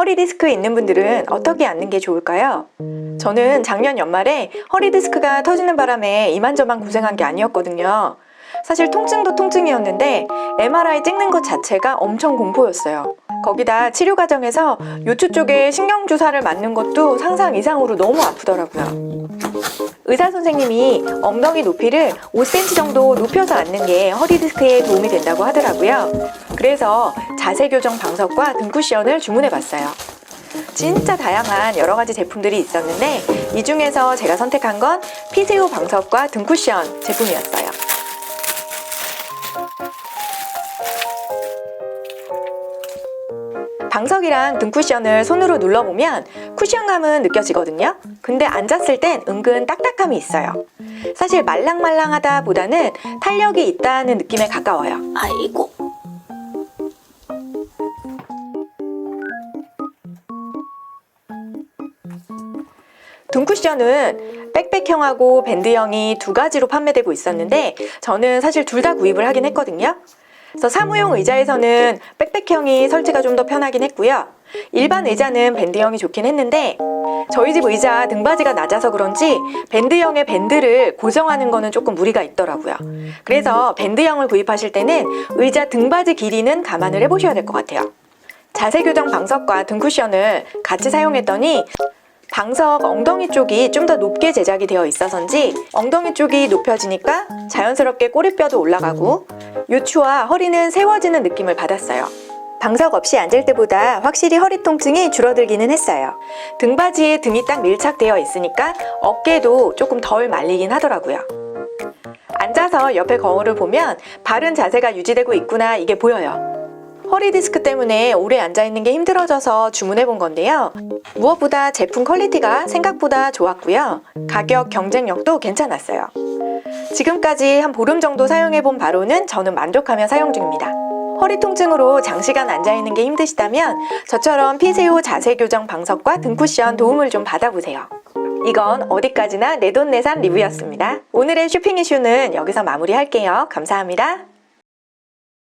허리 디스크 있는 분들은 어떻게 앉는 게 좋을까요? 저는 작년 연말에 허리 디스크가 터지는 바람에 이만저만 고생한 게 아니었거든요. 사실 통증도 통증이었는데 MRI 찍는 것 자체가 엄청 공포였어요. 거기다 치료 과정에서 요추 쪽에 신경 주사를 맞는 것도 상상 이상으로 너무 아프더라고요. 의사 선생님이 엉덩이 높이를 5cm 정도 높여서 앉는 게 허리 디스크에 도움이 된다고 하더라고요. 그래서 자세 교정 방석과 등 쿠션을 주문해 봤어요. 진짜 다양한 여러 가지 제품들이 있었는데 이 중에서 제가 선택한 건 피세오 방석과 등 쿠션 제품이었어요. 방석이랑 등 쿠션을 손으로 눌러보면 쿠션감은 느껴지거든요. 근데 앉았을 땐 은근 딱딱함이 있어요. 사실 말랑말랑하다 보다는 탄력이 있다는 느낌에 가까워요. 아이고. 등 쿠션은 백백형하고 밴드형이 두 가지로 판매되고 있었는데 저는 사실 둘 다 구입을 하긴 했거든요. 그래서 사무용 의자에서는 백백형이 설치가 좀 더 편하긴 했고요. 일반 의자는 밴드형이 좋긴 했는데 저희 집 의자 등받이가 낮아서 그런지 밴드형의 밴드를 고정하는 거는 조금 무리가 있더라고요. 그래서 밴드형을 구입하실 때는 의자 등받이 길이는 감안을 해보셔야 될 것 같아요. 자세 교정 방석과 등 쿠션을 같이 사용했더니 방석 엉덩이 쪽이 좀 더 높게 제작이 되어 있어서인지 엉덩이 쪽이 높여지니까 자연스럽게 꼬리뼈도 올라가고 요추와 허리는 세워지는 느낌을 받았어요. 방석 없이 앉을 때보다 확실히 허리 통증이 줄어들기는 했어요. 등받이에 등이 딱 밀착되어 있으니까 어깨도 조금 덜 말리긴 하더라고요. 앉아서 옆에 거울을 보면 바른 자세가 유지되고 있구나 이게 보여요. 허리 디스크 때문에 오래 앉아 있는 게 힘들어져서 주문해 본 건데요. 무엇보다 제품 퀄리티가 생각보다 좋았고요. 가격 경쟁력도 괜찮았어요. 지금까지 한 보름 정도 사용해 본 바로는 저는 만족하며 사용 중입니다. 허리 통증으로 장시간 앉아 있는 게 힘드시다면 저처럼 피세오 자세 교정 방석과 등 쿠션 도움을 좀 받아보세요. 이건 어디까지나 내돈내산 리뷰였습니다. 오늘의 쇼핑 이슈는 여기서 마무리할게요. 감사합니다.